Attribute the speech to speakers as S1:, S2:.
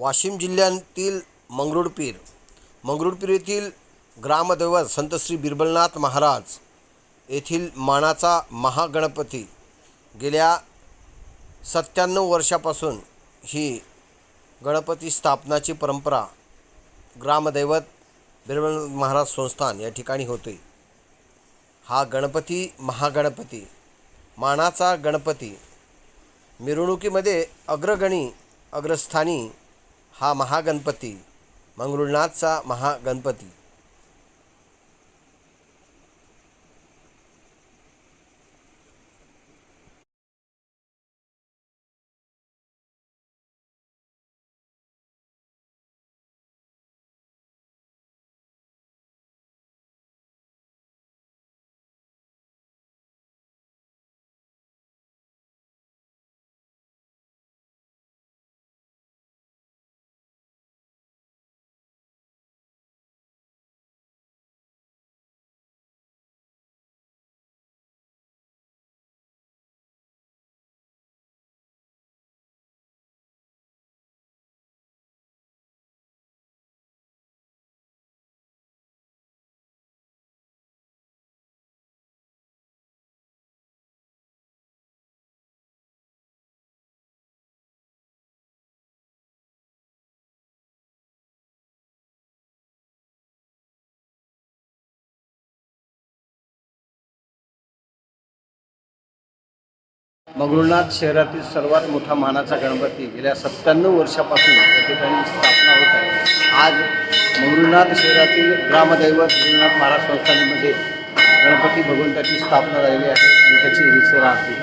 S1: वाशिम जिल्ह्यातील मंगरुळपीर मंगरुळपीर येथील ग्रामदैवत संत श्री बिरबलनाथ महाराज येथील मानाचा महागणपती गेल्या सत्त्याण्णव वर्षापासून ही गणपती स्थापनाची परंपरा ग्रामदैवत बिरबलनाथ महाराज संस्थान या ठिकाणी होते. हा गणपती महागणपती मानाचा गणपती मिरवणुकीमध्ये अग्रगणी अग्रस्थानी हा महागणपती मंगरुळनाथचा महागणपती. मंगरुळनाथ शहरातील सर्वात मोठा मानाचा गणपती गेल्या सत्त्याण्णव वर्षापासून या ठिकाणी स्थापना होत आहे. आज मंगरुळनाथ शहरातील ग्रामदैवत गुरुनाथ महाराज संस्थानामध्ये गणपती भगवंताची स्थापना झालेली आहे आणि त्याची रिसर आहे.